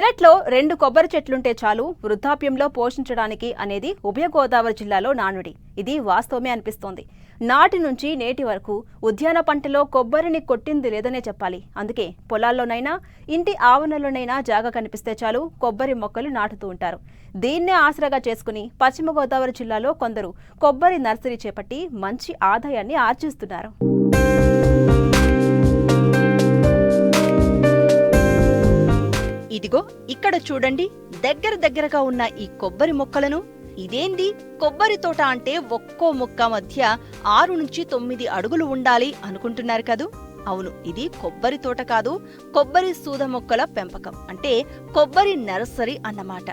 పెరట్లో రెండు కొబ్బరి చెట్లుంటే చాలు వృద్ధాప్యంలో పోషించడానికి అనేది ఉభయ గోదావరి జిల్లాలో నానుడి. ఇది వాస్తవమే అనిపిస్తోంది. నాటి నుంచి నేటి వరకు ఉద్యాన పంటలో కొబ్బరిని కొట్టింది లేదనే చెప్పాలి. అందుకే పొలాల్లోనైనా ఇంటి ఆవరణలోనైనా జాగా కనిపిస్తే చాలు కొబ్బరి మొక్కలు నాటుతూ ఉంటారు. దీన్నే ఆసరాగా చేసుకుని పశ్చిమ గోదావరి జిల్లాలో కొందరు కొబ్బరి నర్సరీ చేపట్టి మంచి ఆదాయాన్ని ఆర్జిస్తున్నారు. ఇదిగో ఇక్కడ చూడండి దగ్గర దగ్గరగా ఉన్న ఈ కొబ్బరి మొక్కలను. ఇదేంది? కొబ్బరి తోట అంటే ఒక్కో మొక్క మధ్య ఆరు నుంచి తొమ్మిది అడుగులు ఉండాలి అనుకుంటున్నారు కదూ? అవును ఇది కొబ్బరి తోట కాదు కొబ్బరి సూద మొక్కల పెంపకం. అంటే కొబ్బరి నర్సరీ అన్నమాట.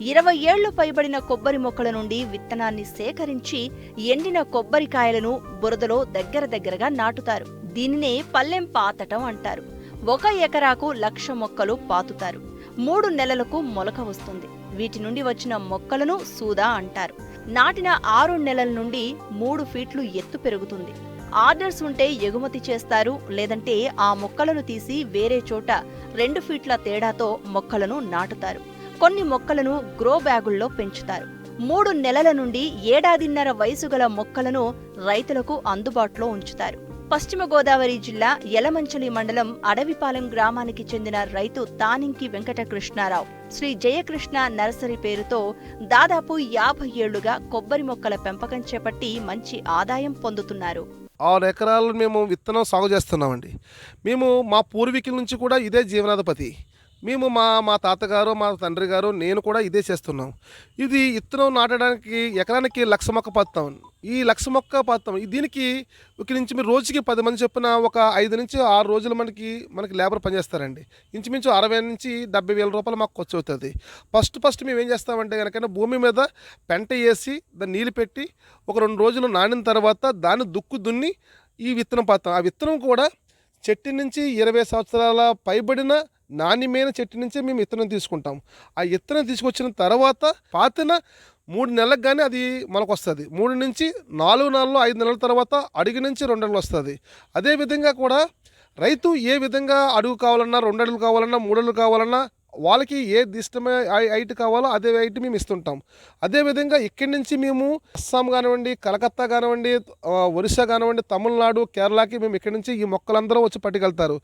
ఇరవై ఏళ్ళు పైబడిన కొబ్బరి మొక్కల నుండి విత్తనాన్ని సేకరించి ఎండిన కొబ్బరికాయలను బురదలో దగ్గర దగ్గరగా నాటుతారు. దీనినే పల్లెం పాతటం అంటారు. ఒక ఎకరాకు లక్ష మొక్కలు పాతుతారు. మూడు నెలలకు మొలక వస్తుంది. వీటి నుండి వచ్చిన మొక్కలను సూదా అంటారు. నాటిన ఆరు నెలల నుండి మూడు ఫీట్లు ఎత్తు పెరుగుతుంది. ఆర్డర్స్ ఉంటే ఎగుమతి చేస్తారు. లేదంటే ఆ మొక్కలను తీసి వేరే చోట రెండు ఫీట్ల తేడాతో మొక్కలను నాటుతారు. కొన్ని మొక్కలను గ్రో బ్యాగుల్లో పెంచుతారు. మూడు నెలల నుండి ఏడాదిన్నర వయసు గల మొక్కలను రైతులకు అందుబాటులో ఉంచుతారు. పశ్చిమ గోదావరి జిల్లా యలమంచలి మండలం అడవిపాలెం గ్రామానికి చెందిన రైతు తానింకి వెంకటకృష్ణారావు. శ్రీ జయకృష్ణ నర్సరీ పేరుతో దాదాపు యాభై ఏళ్ళుగా కొబ్బరి మొక్కల పెంపకం చేపట్టి మంచి ఆదాయం పొందుతున్నారు. ఆరు ఎకరాలు మేము విత్తనం సాగు చేస్తున్నామండి. మేము మా పూర్వీకుల నుంచి కూడా ఇదే జీవనాధిపతి. మేము మా మా తాతగారు మా తండ్రి గారు నేను కూడా ఇదే చేస్తున్నాం. ఇది విత్తనం నాటడానికి ఎకరానికి లక్ష మొక్క పాతాం ఈ లక్ష మొక్క పాతాం. దీనికి ఒక నుంచి మీరు రోజుకి పది మంది చొప్పున ఒక ఐదు నుంచి ఆరు రోజులు మనకి మనకి లేబర్ పనిచేస్తారండి. ఇంచుమించు అరవై నుంచి డెబ్బై వేల రూపాయలు మాకు ఖర్చు అవుతుంది. ఫస్ట్ ఫస్ట్ మేము ఏం చేస్తామంటే కనుక భూమి మీద పెంట వేసి దాన్ని నీళ్ళు పెట్టి ఒక రెండు రోజులు నానిన తర్వాత దాన్ని దుక్కు దున్ని ఈ విత్తనం పాతం. ఆ విత్తనం కూడా చెట్టు నుంచి ఇరవై సంవత్సరాల పైబడిన నాణ్యమైన చెట్టు నుంచే మేము విత్తనం తీసుకుంటాం. ఆ విత్తనం తీసుకొచ్చిన తర్వాత పాతిన మూడు నెలలకు కానీ అది మనకు వస్తుంది మూడు నుంచి నాలుగు నెలలు ఐదు నెలల తర్వాత అడుగు నుంచి రెండు నెలలు వస్తుంది. అదేవిధంగా కూడా రైతు ఏ విధంగా అడుగు కావాలన్నా రెండు అడుగులు కావాలన్నా మూడు అడుగులు కావాలన్నా వాళ్ళకి ఏ ఇష్టమే ఐట్ కావాలో అదే హైట్ మేము ఇస్తుంటాం. అదేవిధంగా ఇక్కడి నుంచి మేము అస్సాం కానివ్వండి కలకత్తా కానివ్వండి ఒరిస్సా కానివ్వండి తమిళనాడు కేరళకి మేము ఇక్కడి నుంచి ఈ మొక్కలందరూ వచ్చి పట్టుకెళ్తారు.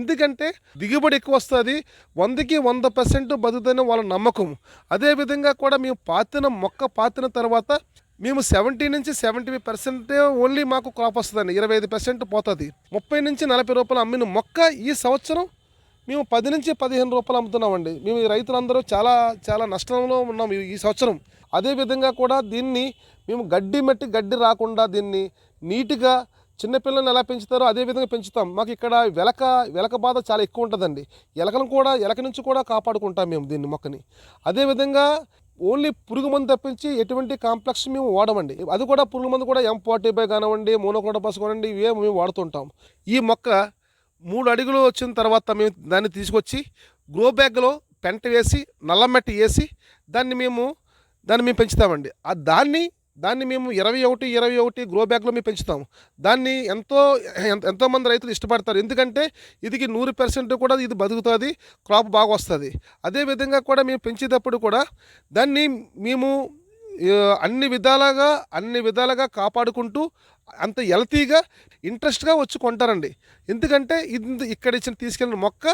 ఎందుకంటే దిగుబడి ఎక్కువ వస్తుంది వందకి వంద పర్సెంట్ బతుకుతుందని వాళ్ళ నమ్మకం. అదేవిధంగా కూడా మేము పాతిన మొక్క పాతిన తర్వాత మేము సెవెంటీ నుంచి సెవెంటీ ఫైవ్ పర్సెంట్ ఓన్లీ మాకు క్రాప్ వస్తుందండి. ఇరవై ఐదు పర్సెంట్ పోతుంది. ముప్పై నుంచి నలభై రూపాయలు అమ్మిన మొక్క ఈ సంవత్సరం మేము పది నుంచి పదిహేను రూపాయలు అమ్ముతున్నామండి. మేము ఈ రైతులందరూ చాలా చాలా నష్టంలో ఉన్నాం ఈ- సంవత్సరం. అదేవిధంగా కూడా దీన్ని మేము గడ్డి మట్టి గడ్డి రాకుండా దీన్ని నీట్గా చిన్నపిల్లల్ని ఎలా పెంచుతారో అదే విధంగా పెంచుతాం. మాకు ఇక్కడ వెలక వెలక బాధ చాలా ఎక్కువ ఉంటుందండి. ఎలకను కూడా ఎలక నుంచి కూడా కాపాడుకుంటాం మేము దీన్ని మొక్కని. అదేవిధంగా ఓన్లీ పురుగు మందు తప్పించి ఎటువంటి కాంప్లెక్స్ మేము వాడమండి. అది కూడా పురుగు మందు కూడా ఎం ఫార్టీ ఫైవ్ కానివ్వండి మోనోక్రోటోపాస్ కానివ్వండి ఇవే మేము వాడుతుంటాం. ఈ మొక్క మూడు అడుగులు వచ్చిన తర్వాత మేము దాన్ని తీసుకొచ్చి గ్రో బ్యాగ్లో పెంట వేసి నల్లమట్టి వేసి దాన్ని మేము దాన్ని మేము పెంచుతామండి. ఆ దాన్ని దాన్ని మేము ఇరవై ఒకటి ఇరవై ఒకటి గ్రో బ్యాగ్లో మేము పెంచుతాము. దాన్ని ఎంతో ఎంతోమంది రైతులు ఇష్టపడతారు. ఎందుకంటే ఇదికి నూరు పర్సెంట్ కూడా ఇది బతుకుతుంది క్రాప్ బాగా వస్తుంది. అదేవిధంగా కూడా మేము పెంచేటప్పుడు కూడా దాన్ని మేము అన్ని విధాలుగా అన్ని విధాలుగా కాపాడుకుంటూ అంత హెల్తీగా ఇంట్రెస్ట్గా వచ్చి కొంటారండి. ఎందుకంటే ఇది ఇక్కడ ఇచ్చిన తీసుకెళ్ళిన మొక్క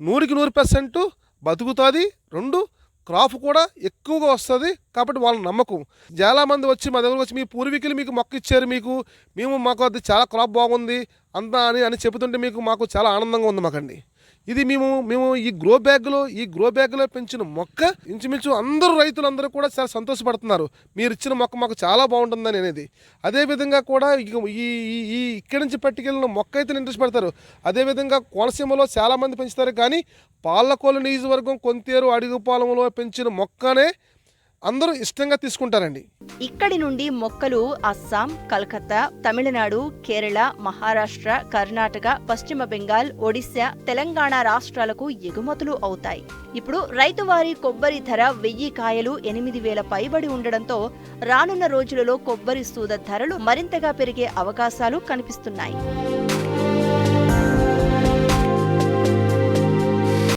నూరుకి నూరు పర్సెంట్ బతుకుతుంది రెండు క్రాప్ కూడా ఎక్కువగా వస్తుంది కాబట్టి వాళ్ళ నమ్మకం. చాలామంది వచ్చి మా దగ్గరకు వచ్చి మీ పూర్వీకులు మీకు మొక్క ఇచ్చారు మీకు మేము మాకు అది చాలా క్రాప్ బాగుంది అంతా అని అని చెబుతుంటే మీకు మాకు చాలా ఆనందంగా ఉంది మాకండి. ఇది మేము మేము ఈ గ్రో బ్యాగ్లో ఈ గ్రో బ్యాగ్లో పెంచిన మొక్క ఇంచుమించు అందరూ రైతులందరూ కూడా చాలా సంతోషపడుతున్నారు. మీరు ఇచ్చిన మొక్క మాకు చాలా బాగుంటుందని అనేది. అదేవిధంగా కూడా ఈ ఈ- ఈ ఇక్కడి నుంచి పట్టుకెళ్ళిన మొక్క అయితే ఇంట్రెస్ట్ పెడతారు. అదేవిధంగా కోనసీమలో చాలామంది పెంచుతారు. కానీ పాలకోలు నియోజకవర్గం కొంతేరు అడుగుపాలెంలో పెంచిన మొక్కనే అందరూ ఇష్టంగా తీసుకుంటారండి. ఇక్కడి నుండి మొక్కలు అస్సాం కలకత్తా తమిళనాడు కేరళ మహారాష్ట్ర కర్ణాటక పశ్చిమ బెంగాల్ ఒడిశా తెలంగాణ రాష్ట్రాలకు ఎగుమతులు అవుతాయి. ఇప్పుడు రైతువారి కొబ్బరి ధర వెయ్యి కాయలు ఎనిమిది వేల పైబడి ఉండడంతో రానున్న రోజులలో కొబ్బరి సూద ధరలు మరింతగా పెరిగే అవకాశాలు కనిపిస్తున్నాయి.